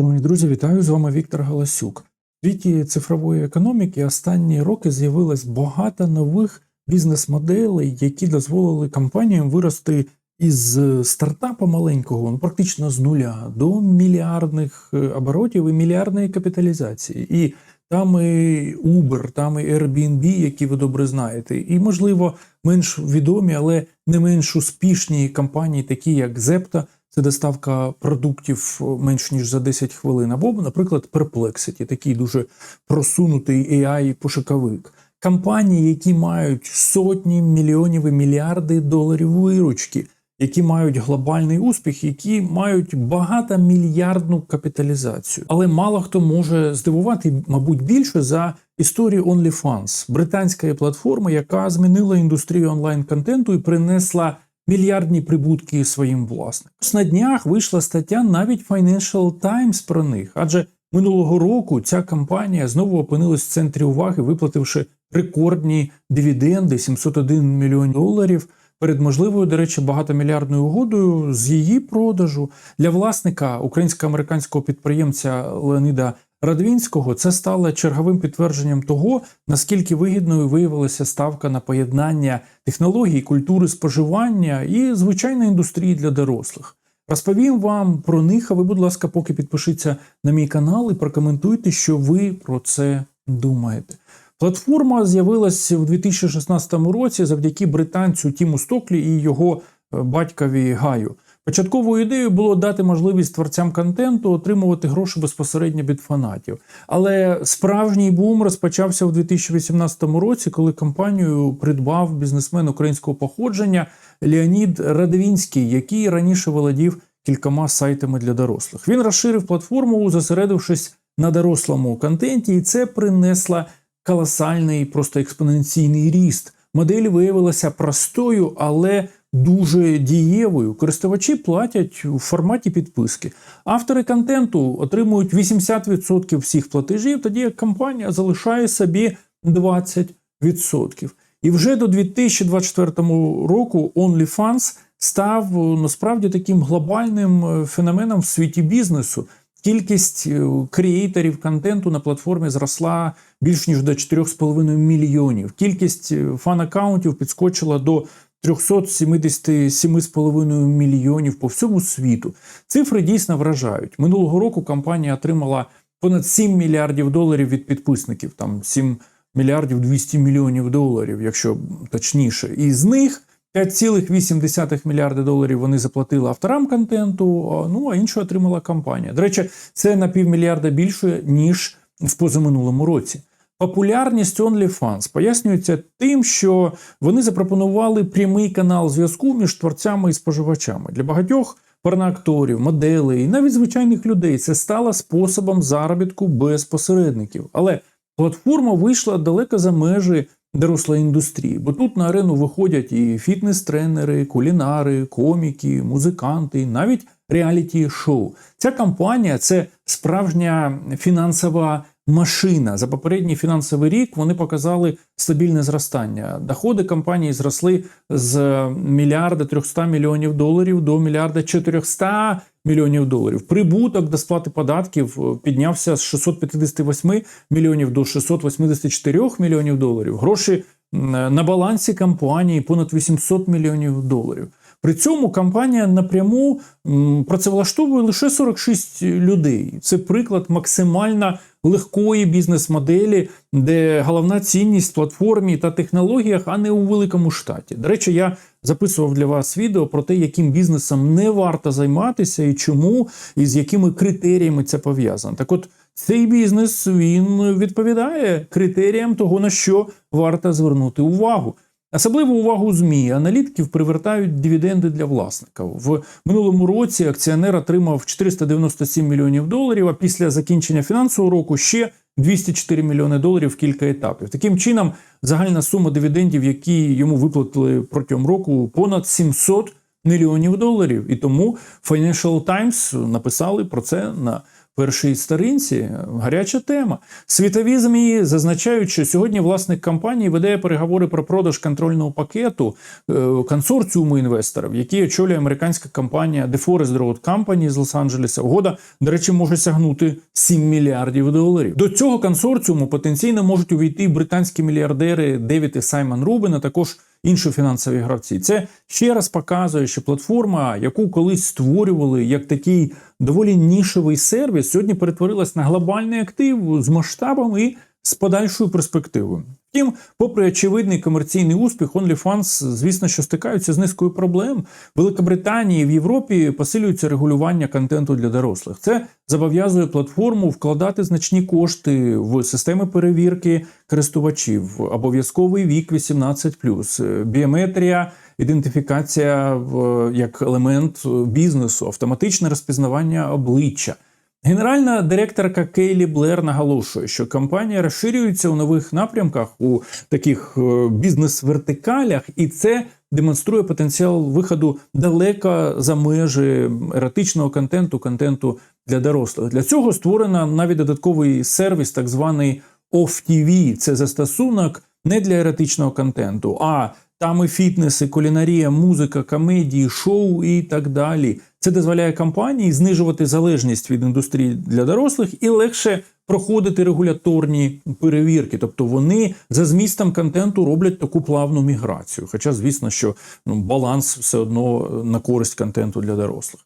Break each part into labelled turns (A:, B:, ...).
A: Шановні друзі, вітаю з вами Віктор Галасюк. В світі цифрової економіки останні роки з'явилось багато нових бізнес-моделей, які дозволили компаніям вирости із стартапа маленького, ну практично з нуля, до мільярдних е, оборотів і мільярдної капіталізації. І там і Uber, там і Airbnb, які ви добре знаєте, і можливо менш відомі, але не менш успішні компанії, такі як Zepto, це доставка продуктів менш ніж за 10 хвилин, або, наприклад, Perplexity, такий дуже просунутий AI-пошуковик. Компанії, які мають сотні мільйонів і мільярди доларів виручки, які мають глобальний успіх, які мають багатомільярдну капіталізацію. Але мало хто може здивувати, мабуть, більше за історію OnlyFans, британська платформа, яка змінила індустрію онлайн-контенту і принесла мільярдні прибутки своїм власникам. На днях вийшла стаття навіть Financial Times про них, адже минулого року ця компанія знову опинилась в центрі уваги, виплативши рекордні дивіденди 701 мільйон доларів. Перед можливою, до речі, багатомільярдною угодою з її продажу для власника українсько-американського підприємця Леоніда Радвінського це стало черговим підтвердженням того, наскільки вигідною виявилася ставка на поєднання технологій, культури споживання і звичайної індустрії для дорослих. Розповім вам про них, а ви, будь ласка, поки підпишіться на мій канал і прокоментуйте, що ви про це думаєте. Платформа з'явилася у 2016 році завдяки британцю Тіму Стоклі і його е, батькові Гаю. Початковою ідеєю було дати можливість творцям контенту отримувати гроші безпосередньо від фанатів. Але справжній бум розпочався у 2018 році, коли компанію придбав бізнесмен українського походження Леонід Радвінський, який раніше володів кількома сайтами для дорослих. Він розширив платформу, зосередившись на дорослому контенті, і це принесло колосальний, просто експоненційний ріст. Модель виявилася простою, але дуже дієвою. Користувачі платять у форматі підписки. Автори контенту отримують 80% всіх платежів, тоді як компанія залишає собі 20%. І вже до 2024 року OnlyFans став насправді таким глобальним е, феноменом в світі бізнесу. Кількість креаторів контенту на платформі зросла більш ніж до 4,5 мільйонів. Кількість фан-аккаунтів підскочила до 377,5 мільйонів по всьому світу. Цифри дійсно вражають. Минулого року компанія отримала понад 7 мільярдів доларів від підписників, там 7 мільярдів 200 мільйонів доларів, якщо точніше. І з них 5,8 мільярди доларів вони заплатили авторам контенту, ну а інше отримала компанія. До речі, це на півмільярда більше, ніж в позаминулому році. Популярність OnlyFans пояснюється тим, що вони запропонували прямий канал зв'язку між творцями і споживачами. Для багатьох порноакторів, моделей і навіть звичайних людей це стало способом заробітку без посередників. Але платформа вийшла далеко за межі дорослої індустрії, бо тут на арену виходять і фітнес-тренери, кулінари, коміки, музиканти, і навіть реаліті-шоу. Ця кампанія це справжня фінансова машина. За попередній фінансовий рік вони показали стабільне зростання. Доходи компанії зросли з мільярда 300 мільйонів доларів до мільярда 400 мільйонів доларів. Прибуток до сплати податків піднявся з 658 мільйонів до 684 мільйонів доларів. Гроші на балансі компанії понад 800 мільйонів доларів. При цьому компанія напряму працевлаштовує лише 46 людей. Це приклад максимально легкої бізнес-моделі, де головна цінність в платформі та технологіях, а не у великому штаті. До речі, я записував для вас відео про те, яким бізнесом не варто займатися і чому, і з якими критеріями це пов'язано. Так, от цей бізнес він відповідає критеріям того, на що варто звернути увагу. Особливу увагу ЗМІ аналітиків привертають дивіденди для власника. В минулому році акціонер отримав 497 мільйонів доларів. А після закінчення фінансового року ще 204 мільйони доларів кілька етапів. Таким чином, загальна сума дивідендів, які йому виплатили протягом року, понад 700 мільйонів доларів. І тому Financial Times написали про це на першій сторінці гаряча тема. Світові ЗМІ зазначають, що сьогодні власник компанії веде переговори про продаж контрольного пакету е, консорціуму інвесторів, який очолює американська компанія DeForest Road Company з Лос-Анджелеса. Угода, до речі, може сягнути 7 мільярдів доларів. До цього консорціуму потенційно можуть увійти британські мільярдери Девід і Саймон Рубен, а також інші фінансові гравці. Це ще раз показує, що платформа, яку колись створювали як такий доволі нішевий сервіс, сьогодні перетворилась на глобальний актив з масштабами і з подальшою перспективою. Втім, попри очевидний комерційний успіх, OnlyFans, звісно, що стикаються з низкою проблем. В Великобританії в Європі посилюється регулювання контенту для дорослих. Це зобов'язує платформу вкладати значні кошти в системи перевірки користувачів, обов'язковий вік 18+, біометрія. Ідентифікація в- як елемент бізнесу, автоматичне розпізнавання обличчя. Генеральна директорка Кейлі Блер наголошує, що компанія розширюється у нових напрямках у таких е, бізнес-вертикалях, і це демонструє потенціал виходу далеко за межі еротичного контенту, контенту для дорослих. Для цього створено навіть додатковий сервіс, так званий OFF-TV. Це застосунок не для еротичного контенту, а там і фітнес, кулінарія, музика, комедії, шоу і так далі. Це дозволяє компанії знижувати залежність від індустрії для дорослих і легше проходити регуляторні перевірки. Тобто вони за змістом контенту роблять таку плавну міграцію. Хоча, звісно, що ну, баланс все одно на користь контенту для дорослих.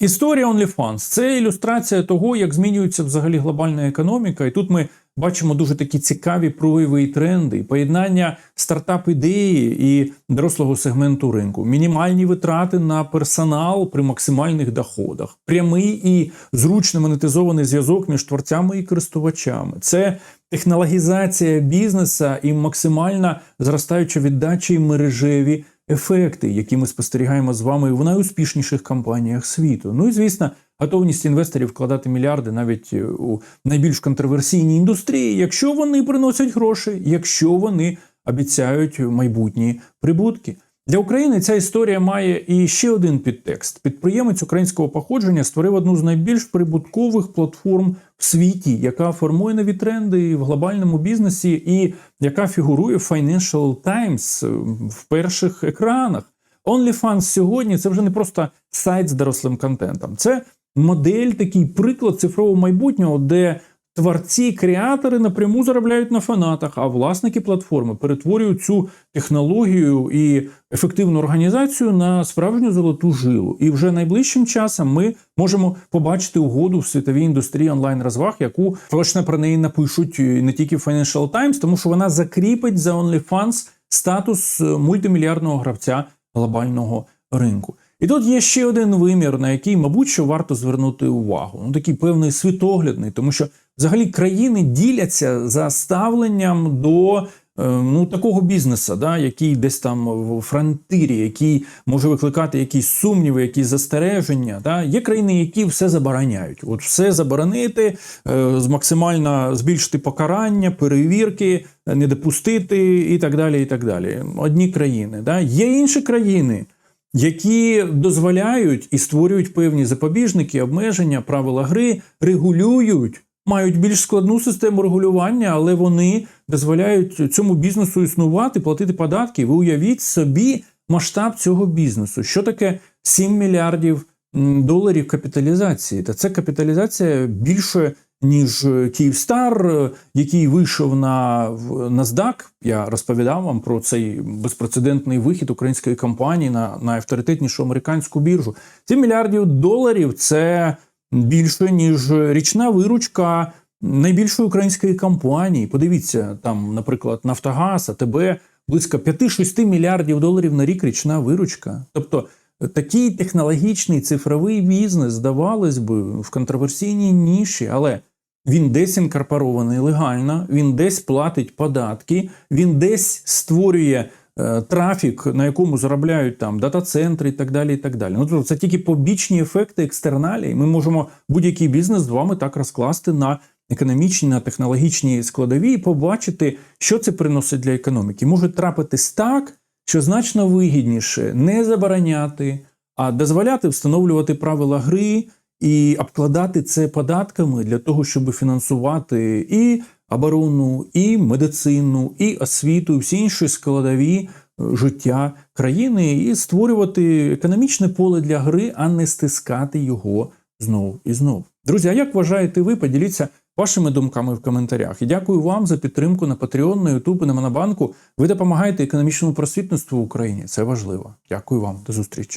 A: Історія OnlyFans – це ілюстрація того, як змінюється взагалі глобальна економіка. І тут ми бачимо дуже такі цікаві прояви і тренди, поєднання стартап-ідеї і дорослого сегменту ринку, мінімальні витрати на персонал при максимальних доходах, прямий і зручно монетизований зв'язок між творцями і користувачами. Це технологізація бізнеса і максимальна зростаюча віддача і мережеві ефекти, які ми спостерігаємо з вами в найуспішніших компаніях світу. Ну і звісно, готовність інвесторів вкладати мільярди навіть у найбільш контроверсійній індустрії, якщо вони приносять гроші, якщо вони обіцяють майбутні прибутки. Для України ця історія має і ще один підтекст. Підприємець українського походження створив одну з найбільш прибуткових платформ в світі, яка формує нові тренди в глобальному бізнесі, і яка фігурує в Financial Times в перших екранах. OnlyFans сьогодні це вже не просто сайт з дорослим контентом, це модель, такий приклад цифрового майбутнього, де творці, креатори напряму заробляють на фанатах, а власники платформи перетворюють цю технологію і ефективну організацію на справжню золоту жилу. І вже найближчим часом ми можемо побачити угоду в світовій індустрії онлайн розваг, яку точно про неї напишуть не тільки Financial Times, тому що вона закріпить за OnlyFans статус мультимільярдного гравця глобального ринку. І тут є ще один вимір, на який, мабуть, що варто звернути увагу. Ну такий певний світоглядний, тому що взагалі країни діляться за ставленням до е, ну такого бізнесу, да, який десь там в фронтирі, який може викликати якісь сумніви, якісь застереження. Да. Є країни, які все забороняють. От все заборонити, е, максимально збільшити покарання, перевірки, не допустити і так далі. І так далі. Одні країни. Да. Є інші країни які дозволяють і створюють певні запобіжники, обмеження, правила гри, регулюють, мають більш складну систему регулювання, але вони дозволяють цьому бізнесу існувати, платити податки. Ви уявіть собі масштаб цього бізнесу. Що таке 7 мільярдів доларів капіталізації? Та це капіталізація більше ніж Київстар, е, який вийшов на NASDAQ. Я розповідав вам про цей безпрецедентний вихід української компанії на найавторитетнішу американську біржу. 7 мільярдів доларів це більше ніж річна виручка найбільшої української компанії. Подивіться, там, наприклад, Нафтогаз, АТБ близько 5-6 мільярдів доларів на рік річна виручка. Тобто такий технологічний цифровий бізнес, здавалось би, в контроверсійній ніші, але він десь інкорпорований легально, він десь платить податки, він десь створює е, трафік, на якому заробляють там дата-центри і так далі. і так далі. Ну, тобто це тільки побічні ефекти екстерналі. Ми можемо будь-який бізнес з вами так розкласти на економічні, на технологічні складові і побачити, що це приносить для економіки. Може трапитись так, що значно вигідніше не забороняти, а дозволяти встановлювати правила гри і обкладати це податками для того, щоб фінансувати і оборону, і медицину, і освіту, і всі інші складові е, життя країни, і створювати економічне поле для гри, а не стискати його знов і знов. Друзі, а як вважаєте ви? Поділіться вашими думками в коментарях. І дякую вам за підтримку на Patreon, на YouTube на Монобанку. Ви допомагаєте економічному просвітництву в Україні. Це важливо. Дякую вам. До зустрічі.